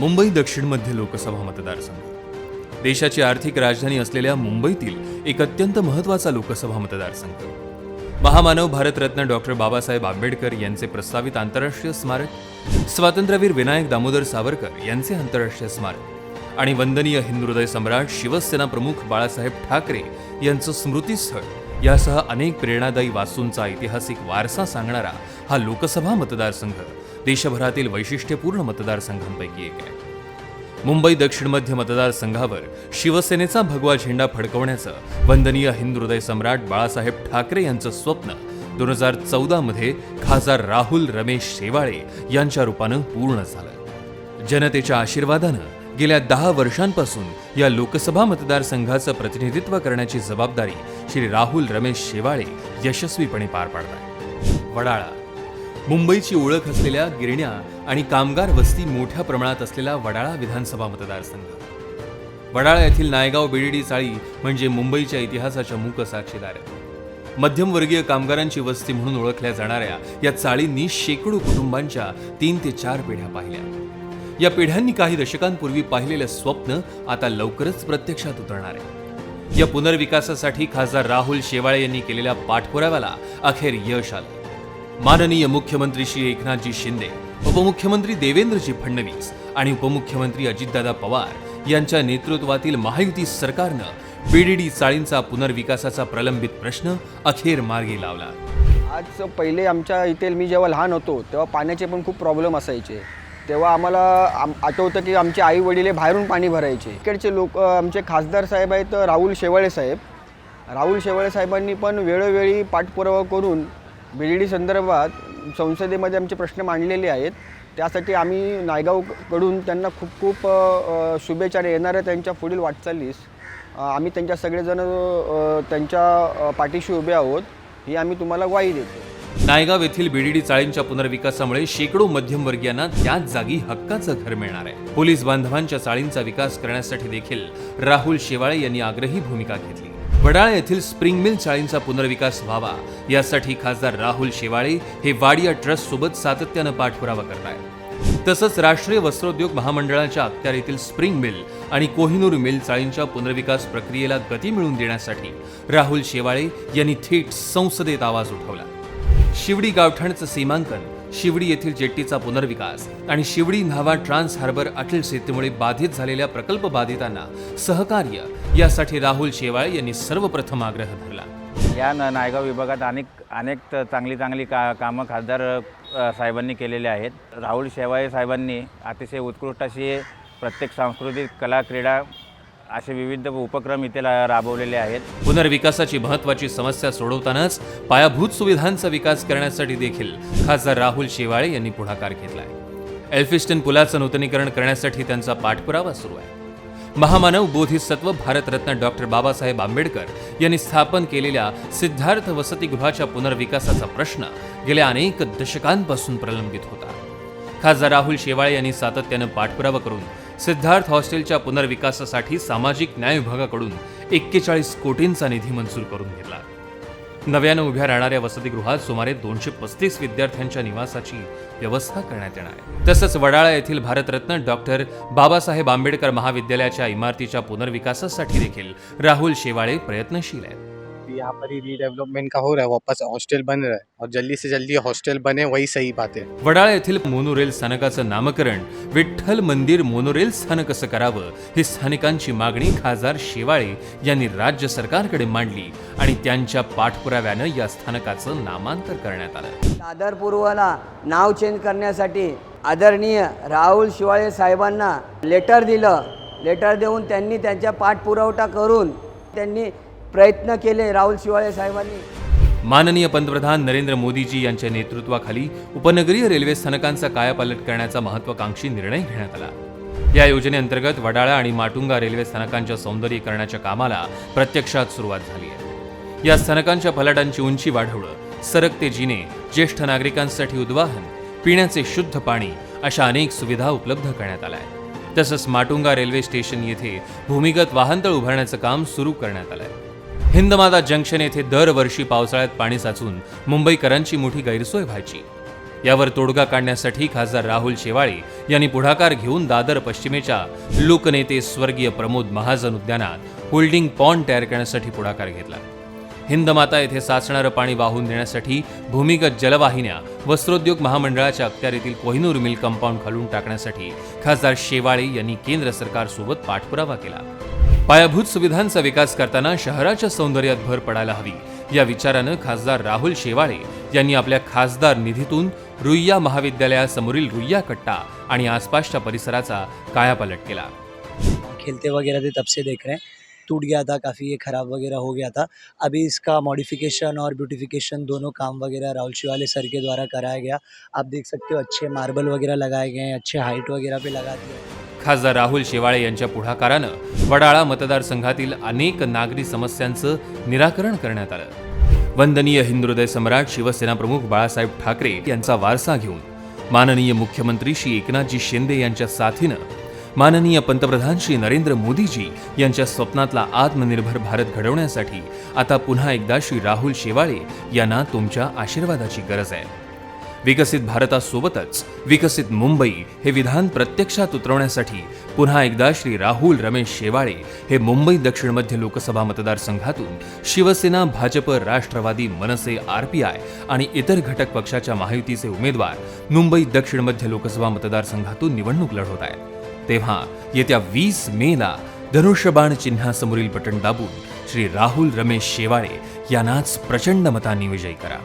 मुंबई दक्षिण मध्य लोकसभा मतदारसंघ. देशाची आर्थिक राजधानी असलेल्या मुंबईतील एक अत्यंत महत्त्वाचा लोकसभा मतदारसंघ. महामानव भारतरत्न डॉक्टर बाबासाहेब आंबेडकर यांचे प्रस्तावित आंतरराष्ट्रीय स्मारक स्वातंत्र्यवीर विनायक दामोदर सावरकर यांचे आंतरराष्ट्रीय स्मारक आणि वंदनीय हिंदुहृदय सम्राट शिवसेना प्रमुख बाळासाहेब ठाकरे यांचं स्मृतीस्थळ यासह अनेक प्रेरणादायी वास्तूंचा ऐतिहासिक वारसा सांगणारा हा लोकसभा मतदारसंघ. देशभरातील वैशिष्ट्यपूर्ण मतदारसंघांपैकी एक आहे. मुंबई दक्षिण मध्य मतदारसंघावर शिवसेनेचा भगवा झेंडा फडकवण्याचं वंदनीय हिंदुहृदय सम्राट बाळासाहेब ठाकरे यांचं स्वप्न दोन हजार चौदामध्ये खासदार राहुल रमेश शेवाळे यांच्या रूपानं पूर्ण झालं. जनतेच्या आशीर्वादानं गेल्या दहा वर्षांपासून या लोकसभा मतदारसंघाचं प्रतिनिधित्व करण्याची जबाबदारी श्री राहुल रमेश शेवाळे यशस्वीपणे पार पाडतात. वडाळा मुंबईची ओळख असलेल्या गिरण्या आणि कामगार वस्ती मोठ्या प्रमाणात असलेला वडाळा विधानसभा मतदारसंघ. वडाळा येथील नायगाव बेडडी चाळी म्हणजे मुंबईच्या इतिहासाच्या मूक साक्षीदार आहेत मध्यमवर्गीय कामगारांची वस्ती म्हणून ओळखल्या जाणाऱ्या या चाळींनी शेकडो कुटुंबांच्या तीन ते चार पिढ्या पाहिल्या. या पिढ्यांनी काही दशकांपूर्वी पाहिलेलं स्वप्न आता लवकरच प्रत्यक्षात उतरणार आहे. या पुनर्विकासासाठी खासदार राहुल शेवाळे यांनी केलेल्या पाठपुराव्याला अखेर यश आलं. माननीय मुख्यमंत्री श्री एकनाथजी शिंदे उपमुख्यमंत्री देवेंद्रजी फडणवीस आणि उपमुख्यमंत्री अजितदादा पवार यांच्या नेतृत्वातील महायुती सरकारनं बीडीडी चाळींचा पुनर्विकासाचा प्रलंबित प्रश्न अखेर मार्गी लावला. आज पहिले आमच्या इथे मी जेव्हा लहान होतो तेव्हा पाण्याचे पण खूप प्रॉब्लेम असायचे. तेव्हा आम्हाला आम आठवतं की आमचे आई वडील बाहेरून पाणी भरायचे. इकडचे लोक आमचे खासदार साहेब आहेत राहुल शेवाळे साहेब. राहुल शेवाळे साहेबांनी पण वेळोवेळी पाठपुरावा करून बीडीडी संदर्भात संसदेमध्ये आमचे प्रश्न मांडलेले आहेत. त्यासाठी आम्ही नायगावकडून त्यांना खूप खूप शुभेच्छा आणि येणाऱ्या त्यांच्या पुढील वाटचालीस आम्ही त्यांच्या सगळेजण त्यांच्या पाठीशी उभे आहोत. ही आम्ही तुम्हाला ग्वाही देतो. नायगाव येथील बीडीडी चाळींच्या पुनर्विकासामुळे शेकडो मध्यमवर्गीयांना त्याच जागी हक्काचं घर मिळणार आहे. पोलीस बांधवांच्या चाळींचा विकास करण्यासाठी देखील राहुल शेवाळे यांनी आग्रही भूमिका घेतली. वडाळा येथील स्प्रिंग मिल चाळींचा पुनर्विकास व्हावा. यासाठी खासदार राहुल शेवाळे हे वाडिया ट्रस्ट सोबत सातत्यानं पाठपुरावा करत आहेत तसंच राष्ट्रीय वस्त्रोद्योग महामंडळाच्या अखत्यारीतील स्प्रिंग मिल आणि कोहिनूर मिल चाळींच्या पुनर्विकास प्रक्रियेला गती मिळवून देण्यासाठी राहुल शेवाळे यांनी थेट संसदेत आवाज उठवला. शिवडी गावठाणचं सीमांकन शिवडी येथील जेट्टीचा पुनर्विकास आणि शिवडी न्हावा ट्रान्स हार्बर अटल सेतूमुळे बाधित झालेल्या प्रकल्प बाधितांना सहकार्य यासाठी राहुल शेवाळे यांनी सर्वप्रथम आग्रह धरला. या न नायगाव विभागात अनेक अनेक चांगली चांगली का कामं खासदार साहेबांनी केलेले आहेत. राहुल शेवाळे साहेबांनी अतिशय उत्कृष्ट अशी प्रत्येक सांस्कृतिक कला क्रीडा असे विविध उपक्रम इथे राबवलेले आहेत. पुनर्विकासाची महत्वाची समस्या सोडवतानाच पायाभूत सुविधांचा विकास करण्यासाठी देखील खासदार राहुल शेवाळे यांनी पुढाकार घेतलाय. एल्फिस्टन पुलाचं नूतनीकरण करण्यासाठी त्यांचा पाठपुरावा सुरू आहे. महामानव बोधिसत्व भारतरत्न डॉक्टर बाबासाहेब आंबेडकर यांनी स्थापन केलेल्या सिद्धार्थ वसतिगृहाच्या पुनर्विकासाचा प्रश्न गेल्या अनेक दशकांपासून प्रलंबित होता. खासदार राहुल शेवाळे यांनी सातत्यानं पाठपुरावा करून सिद्धार्थ हॉस्टेलच्या पुनर्विकासासाठी सामाजिक न्याय विभागाकडून एक्केचाळीस कोटींचा निधी मंजूर करून घेतला. नव्यानं उभ्या राहणाऱ्या वसतिगृहात सुमारे दोनशे पस्तीस विद्यार्थ्यांच्या निवासाची व्यवस्था करण्यात येणार आहे. तसंच वडाळा येथील भारतरत्न डॉक्टर बाबासाहेब आंबेडकर महाविद्यालयाच्या इमारतीच्या पुनर्विकासासाठी देखील राहुल शेवाळे प्रयत्नशील आहेत. यहाँ पर ही रीडेवलपमेंट का हो रहा है वापस हॉस्टल बन रहा है और जल्दी से जल्दी हॉस्टल बने वही सही बात है। वडाळा येथील मोनोरेल स्थानकाचं नामकरण विठ्ठल मंदिर मोनोरेल स्थानक असं करावं ही स्थानिकांची मागणी खासदार शेवाळे यांनी राज्य सरकारकडे मांडली आणि त्यांच्या पाठपुराव्यानं या स्थानकाचं नामांतर करण्यात आलं. दादरपूर्वला नाव चेंज करण्यासाठी आदरणीय राहुल शिवाळे साहेबांना लेटर दिलं. लेटर देऊन त्यांनी त्यांच्या पाठपुरवठा करून त्यांनी प्रयत्न केले राहुल शिवाळे साहेबांनी. माननीय पंतप्रधान नरेंद्र मोदीजी यांच्या नेतृत्वाखाली उपनगरीय रेल्वे स्थानकांचा कायापालट करण्याचा महत्वाकांक्षी निर्णय घेण्यात आला. या योजनेअंतर्गत वडाळा आणि माटुंगा रेल्वे स्थानकांच्या सौंदर्यीकरणाच्या कामाला प्रत्यक्षात सुरुवात झाली आहे. या स्थानकांच्या फलाटांची उंची वाढवणं सरकते जिने ज्येष्ठ नागरिकांसाठी उद्वाहन पिण्याचे शुद्ध पाणी अशा अनेक सुविधा उपलब्ध करण्यात आल्या आहेत. तसंच माटुंगा रेल्वे स्टेशन येथे भूमिगत वाहनतळ उभारण्याचं काम सुरू करण्यात आलंय हिंदमाता जंक्शन येथे दरवर्षी पावसाळ्यात पाणी साचून मुंबईकरांची मोठी गैरसोय व्हायची. यावर तोडगा काढण्यासाठी खासदार राहुल शेवाळे यांनी पुढाकार घेऊन दादर पश्चिमेच्या लोकनेते स्वर्गीय प्रमोद महाजन उद्यानात होल्डिंग पॉन्ड तयार करण्यासाठी पुढाकार घेतला. हिंदमाता येथे साचणारं पाणी वाहून देण्यासाठी भूमिगत जलवाहिन्या वस्त्रोद्योग महामंडळाच्या अखत्यारीतील कोहिनूर मिल कंपाऊंड खालून टाकण्यासाठी खासदार शेवाळे यांनी केंद्र सरकारसोबत पाठपुरावा केला. पायाभूत सुविधांचा विकास करताना शहराच्या सौंदर्यात भर पडायला हवी. या विचारानं खासदार राहुल शेवाळे यांनी आपल्या खासदार निधीतून रुईया महाविद्यालयासमोरील रुईया कट्टा आणि आसपासच्या परिसराचा कायापालट केला. खेलते वगैरह थे तब से देख रहे हैं. टूट गया था काफ़ी ये ख़राब वगैरह हो गया था. अभी इसका मॉडिफिकेशन और ब्यूटिफिकेशन दोनों काम वगैरह राहुल शिवाले सर के द्वारा कराया गया. आप देख सकते हो अच्छे मार्बल वगैरह लगाए गए हैं अच्छे हाइट वगैरह पे लगा दिए खासदार राहुल शेवाळे यांच्या पुढाकारानं वडाळा मतदारसंघातील अनेक नागरी समस्यांचं निराकरण करण्यात आलं. वंदनीय हिंदुदय सम्राट शिवसेना प्रमुख बाळासाहेब ठाकरे यांचा वारसा घेऊन माननीय मुख्यमंत्री श्री एकनाथजी शिंदे यांच्या साथीनं माननीय पंतप्रधान श्री नरेंद्र मोदीजी यांच्या स्वप्नातला आत्मनिर्भर भारत घडवण्यासाठी आता पुन्हा एकदा श्री राहुल शेवाळे यांना तुमच्या आशीर्वादाची गरज आहे. विकसित भारतासोबतच विकसित मुंबई हे विधान प्रत्यक्षात उतरवण्यासाठी पुन्हा एकदा श्री राहुल रमेश शेवाळे हे मुंबई दक्षिण मध्य लोकसभा मतदारसंघातून शिवसेना भाजप राष्ट्रवादी मनसे आरपीआय आणि इतर घटक पक्षाच्या महायुतीचे उमेदवार मुंबई दक्षिण मध्य लोकसभा मतदारसंघातून निवडणूक लढवत आहेत. तेव्हा येत्या वीस मेला धनुष्यबाण चिन्हासमोरील बटण दाबून श्री राहुल रमेश शेवाळे यांनाच प्रचंड मतांनी विजयी करा.